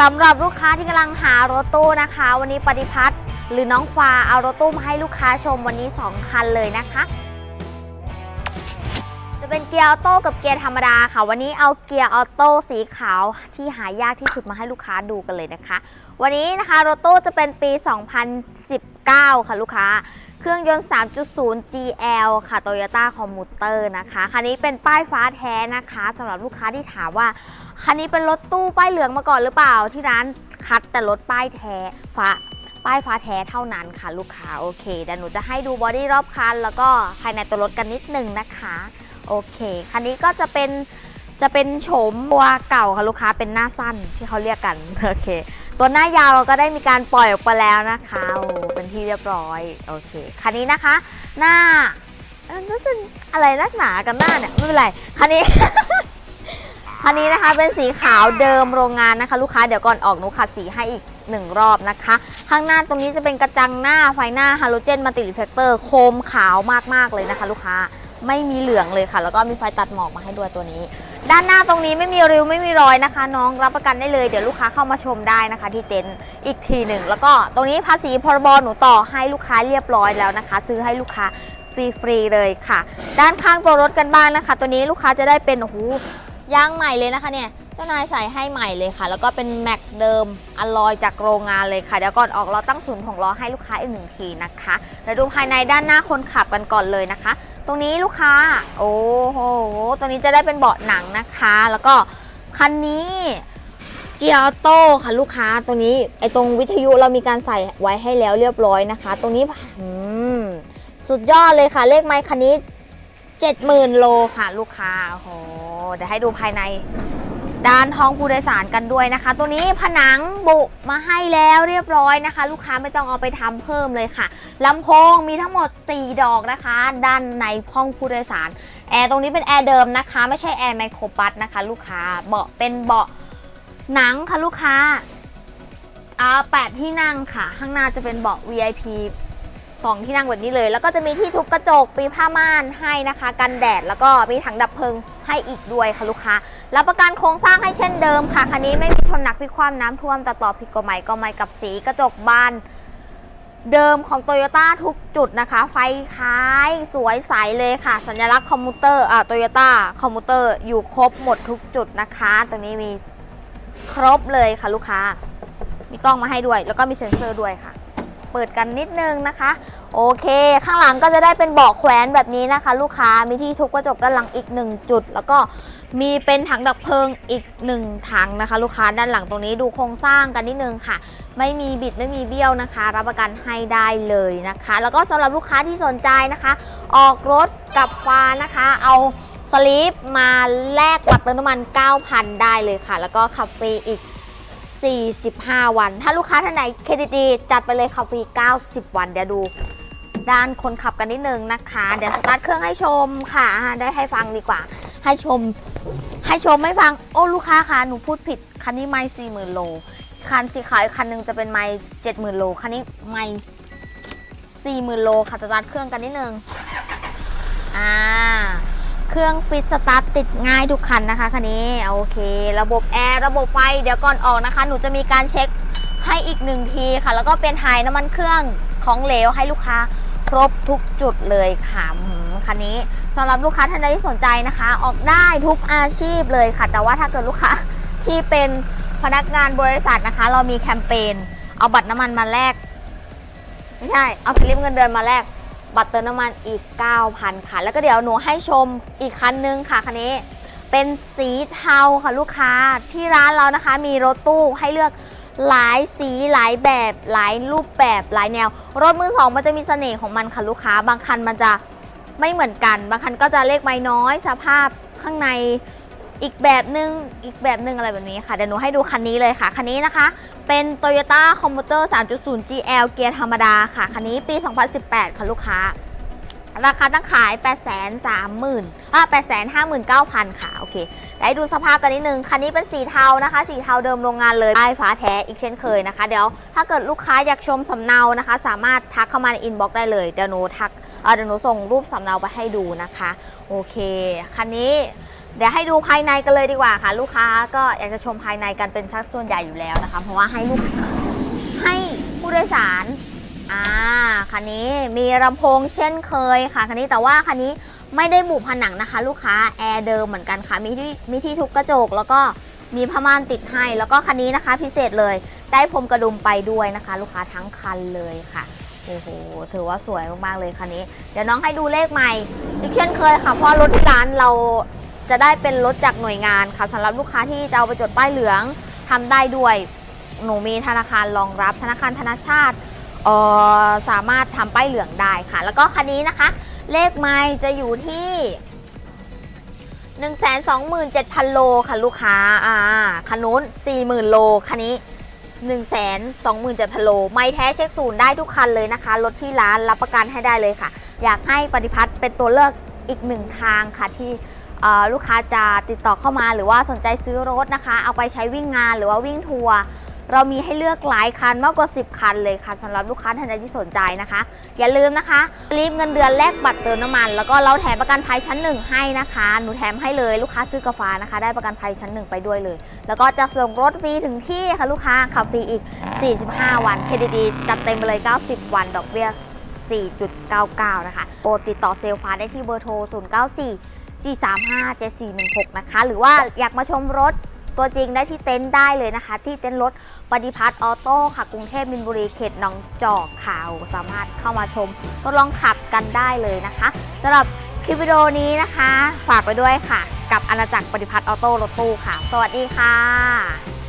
สำหรับลูกค้าที่กำลังหารถตู้นะคะ วันนี้ปฏิพัฒน์หรือน้องฟ้าเอารถตู้มาให้ลูกค้าชมวันนี้ 2 คันเลยนะคะ จะเป็นเกียร์ออโต้กับเกียร์ธรรมดาค่ะ วันนี้เอาเกียร์ออโต้สีขาวที่หายากที่สุดมาให้ลูกค้าดูกันเลยนะคะ วันนี้นะคะรถตู้จะเป็นปี 2019 ค่ะลูกค้า เครื่องยนต์ 3.0 GL ค่ะ Toyota Commuter นะคะ คันนี้เป็นป้ายฟ้าแท้นะคะสำหรับลูกค้าที่ถามว่า คันนี้เป็นรถตู้ป้ายเหลืองมาก่อนหรือเปล่า ที่ร้านคัดแต่รถป้ายแท้ฟ้าป้ายฟ้าแท้เท่านั้นค่ะลูกค้าโอเคเดี๋ยวหนูจะให้ดูบอดี้รอบคัน แล้วก็ภายในตัวรถกันนิดนึงนะคะโอเค คันนี้ก็จะเป็นจะเป็นโฉมตัวเก่าค่ะลูกค้าเป็นหน้าสั้นที่เขาเรียกกันโอเค ตัวหน้ายาวเราก็ได้มีการปล่อยออกไปแล้วนะคะโอ้เป็นที่เรียบร้อยโอเคคันนี้นะคะ หน้าเอ้ยรู้สึกอะไรนักหนากับหน้าเนี่ยไม่เป็นไรคันนี้ คันนี้นะคะเป็นสีขาวเดิมโรงงานนะคะ ลูกค้าเดี๋ยวก่อนออกหนูขัดสีให้อีกหนึ่งรอบนะคะ ข้างหน้าตรงนี้จะเป็นกระจังหน้าไฟหน้าฮาโลเจนมัลติรีเฟกเตอร์โคมขาวมากๆเลยนะคะ ลูกค้าไม่มีเหลืองเลยค่ะ แล้วก็มีไฟตัดหมอกมาให้ด้วยตัวนี้ ด้านหน้าตรงนี้ไม่มีริ้วไม่มีรอยนะคะ น้องรับประกันได้เลยเดี๋ยวลูกค้าเข้ามาชมได้นะคะ ที่เต็นท์อีกทีหนึ่งแล้วก็ตรงนี้ภาษีพรบหนูต่อให้ลูกค้าเรียบร้อยแล้วนะคะ ซื้อให้ลูกค้าฟรีๆเลยค่ะ ด้านข้างตัวรถกันบ้างนะคะ ตัวนี้ลูกค้าจะได้เป็นโอ้โหยางใหม่เลยนะคะเนี่ยเจ้านายใส่ให้ใหม่เลยค่ะ แล้วก็เป็นแม็กเดิมอลลอยจากโรงงานเลยค่ะเดี๋ยวก่อนออกเราตั้งศูนย์ของล้อให้ลูกค้าอีกหนึ่งทีนะคะเดี๋ยวดูภายในด้านหน้าคนขับกันก่อนเลยนะคะ ตรงนี้ลูกค้า โอ้โหตรงนี้จะได้เป็นเบาะหนังนะคะ แล้วก็คันนี้เกียร์ออโต้ค่ะลูกค้าตรงนี้ไอตรงวิทยุเรามีการใส่ไว้ให้แล้วเรียบร้อยนะคะ ตรงนี้อืมสุดยอดเลยค่ะ เลขไม้คันนี้ 70,000 โลค่ะ ลูกค้าโอ้โหเดี๋ยวให้ดูภายใน ด้านห้องผู้โดยสารกันด้วยนะคะ ตัวนี้ผนังบุมาให้แล้วเรียบร้อยนะคะ ลูกค้าไม่ต้องเอาไปทำเพิ่มเลยค่ะลำโพงมีทั้งหมด 4 ดอกนะคะ ด้านในห้องผู้โดยสารแอร์ตรงนี้เป็นแอร์เดิมนะคะ ไม่ใช่แอร์ไมโครบัสนะคะ ลูกค้าเบาะเป็นเบาะหนังค่ะลูกค้าอ่าแปดที่นั่งค่ะ ข้างหน้าจะเป็นเบาะ VIP สองที่นั่งแบบนี้เลย แล้วก็จะมีที่ทุบกระจกปีผ้าม่านให้นะคะ กันแดดแล้วก็มีถังดับเพลิงให้อีกด้วยค่ะลูกค้ารับประกันโครงสร้างให้เช่นเดิมค่ะคันนี้ไม่มีชนหนักพิความน้ำท่วมแต่ต่อผิดกฎหมายก็ไม่กับสีกระจกบานเดิมของโตโยต้าทุกจุดนะคะ ไฟท้ายสวยใสเลยค่ะ สัญลักษณ์คอมมูเตอร์อ่าโตโยต้าคอมมูเตอร์อยู่ครบหมดทุกจุดนะคะตรงนี้มีครบเลยค่ะลูกค้า มีกล้องมาให้ด้วย แล้วก็มีเซ็นเซอร์ด้วยค่ะ เปิดกันนิดนึงนะคะ โอเค ข้างหลังก็จะได้เป็นเบาะแขวนแบบนี้นะคะ ลูกค้ามีที่ทุบกระจกด้านหลังอีกหนึ่งจุด แล้วก็มีเป็นถังดับเพลิงอีกหนึ่งถังนะคะ ลูกค้าด้านหลังตรงนี้ดูโครงสร้างกันนิดนึงค่ะ ไม่มีบิดไม่มีเบี้ยวนะคะ รับประกันให้ได้เลยนะคะ แล้วก็สำหรับลูกค้าที่สนใจนะคะ ออกรถกับฟ้านะคะ เอาสลิปมาแลกบัตรเติมน้ำมัน 9,000 ได้เลยค่ะ แล้วก็ขับฟรีอีก 45 วัน ถ้าลูกค้าท่านไหนเครดิตดีจัดไปเลยขับฟรี 90 วัน เดี๋ยวดู ด้านคนขับกันนิดนึงนะคะ เดี๋ยวสตาร์ทเครื่องให้ชมค่ะ ได้ให้ฟังดีกว่า ให้ชม ให้ชมไม่ฟัง โอ้ลูกค้าคะหนูพูดผิด คันนี้ไม่สี่หมื่นโล คันสีขาวอีกคันหนึงจะเป็นไม่เจ็ดหมื่นโล คันนี้ไม่สี่หมื่นโลค่ะสตาร์ทเครื่องกันนิดนึง อ่า เครื่องฟิตสตาร์ทติดง่ายทุกคันนะคะคันนี้โอเค ระบบแอร์ระบบไฟเดี๋ยวก่อนออกนะคะ หนูจะมีการเช็คให้อีกหนึ่งทีค่ะ แล้วก็เป็นถ่ายน้ำมันเครื่องของเหลวให้ลูกค้าครบทุกจุดเลยค่ะคันนี้สำหรับลูกค้าท่านใดที่สนใจนะคะ ออกได้ทุกอาชีพเลยค่ะ แต่ว่าถ้าเกิดลูกค้าที่เป็นพนักงานบริษัทนะคะ เรามีแคมเปญเอาบัตรน้ำมันมาแลกไม่ใช่เอาสลิปเงินเดือนมาแลก บัตรเติมน้ำมันอีก 9,000 ค่ะ แล้วก็เดี๋ยวหนูให้ชมอีกคันนึงค่ะคันนี้เป็นสีเทาค่ะลูกค้าที่ร้านเรานะคะ มีรถตู้ให้เลือกหลายสีหลายแบบหลายรูปแบบหลายแนว รถมือสองมันจะมีเสน่ห์ของมันค่ะลูกค้า บางคันมันจะไม่เหมือนกัน บางคันก็จะเลขไม่น้อยสภาพข้างใน อีกแบบหนึงอีกแบบหนึ่งอะไรแบบนี้ค่ะ เดี๋ยวหนูให้ดูคันนี้เลยค่ะ คันนี้นะคะ เป็น Toyota Commuter 3.0 GL เกียร์ธรรมดาค่ะ คันนี้ปี 2018 ค่ะลูกค้า ราคาตั้งขาย 8 3 0 0 0 0อะ859,000 ค่ะโอเคเดี๋ยวให้ดูสภาพกันนิดนึง คันนี้เป็นสีเทานะคะ สีเทาเดิมโรงงานเลยป้ฟ้าแท้อีกเช่นเคยนะคะ เดี๋ยวถ้าเกิดลูกค้าอยากชมสำเนานะคะ สามารถทักเข้ามาในอินบ็อกซ์ได้เลย เดี๋ยวหนูทักเดี๋ยวหนูส่งรูปสำเนาไปให้ดูนะคะ โอเค คันนี้ เดี๋ยวให้ดูภายในกันเลยดีกว่าค่ะ ลูกค้าก็อยากจะชมภายในกันเป็นชักส่วนใหญ่อยู่แล้วนะคะ เพราะว่าให้ลูกให้ผู้โดยสารอ่าคันนี้มีลำโพงเช่นเคยค่ะคันนี้แต่ว่าคันนี้ไม่ได้บุผนังนะคะ ลูกค้าแอร์เดิมเหมือนกันค่ะ มีที่มีที่ทุบกระจก แล้วก็มีผ้าม่านติดให้ แล้วก็คันนี้นะคะ พิเศษเลยได้พรมกระดุมไปด้วยนะคะ ลูกค้าทั้งคันเลยค่ะโอ้โหถือว่าสวยมากๆเลยคันนี้ เดี๋ยวน้องให้ดูเลขใหม่อีกเช่นเคยค่ะเพราะรถที่ร้านเรา จะได้เป็นรถจากหน่วยงานค่ะสำหรับลูกค้าที่จะเอาไปจดป้ายเหลืองทำได้ด้วยหนูมีธนาคารรองรับธนาคารธนาชาติเออสามารถทำป้ายเหลืองได้ค่ะ แล้วก็คันนี้นะคะ เลขไม้จะอยู่ที่127,000 โลค่ะลูกค้า อ่าคันนู้น40,000 โล คันนี้ 127,000 โล ไม่แท้เช็คศูนย์ได้ทุกคันเลยนะคะ รถที่ร้านรับประกันให้ได้เลยค่ะ อยากให้ปฏิพัฒน์เป็นตัวเลือกอีกหนึ่งทางค่ะที่ ลูกค้าจะติดต่อเข้ามาหรือว่าสนใจซื้อรถนะคะ เอาไปใช้วิ่งงานหรือว่าวิ่งทัวร์เรามีให้เลือกหลายคันมากกว่า 10 คันเลยค่ะสำหรับลูกค้าท่านใดที่สนใจนะคะ อย่าลืมนะคะ รีบเงินเดือนแลกบัตรเติมน้ำมัน แล้วก็เราแถมประกันภัยชั้นหนึ่งให้นะคะ หนูแถมให้เลยลูกค้าซื้อกาแฟนะคะ ได้ประกันภัยชั้นหนึ่งไปด้วยเลย แล้วก็จะส่งรถฟรีถึงที่ค่ะลูกค้าขับฟรีอีก 45 วันเครดิตดีจัดเต็มไปเลย 90 วันดอกเบี้ย4.99 นะคะโปรดติดต่อเซลฟ้าได้ที่เบอร์โทร 094 435 7416 นะคะ หรือว่าอยากมาชมรถตัวจริงได้ที่เต็นท์ได้เลยนะคะ ที่เต็นท์รถปฏิพัฒน์ออโต้ค่ะ กรุงเทพมินบุรีเขตหนองจอกค่ะสามารถเข้ามาชมทดลองขับกันได้เลยนะคะสำหรับคลิปวิดีโอนี้นะคะ ฝากไปด้วยค่ะ กับอาณาจักรปฏิพัฒน์ออโต้รถตู้ค่ะ สวัสดีค่ะ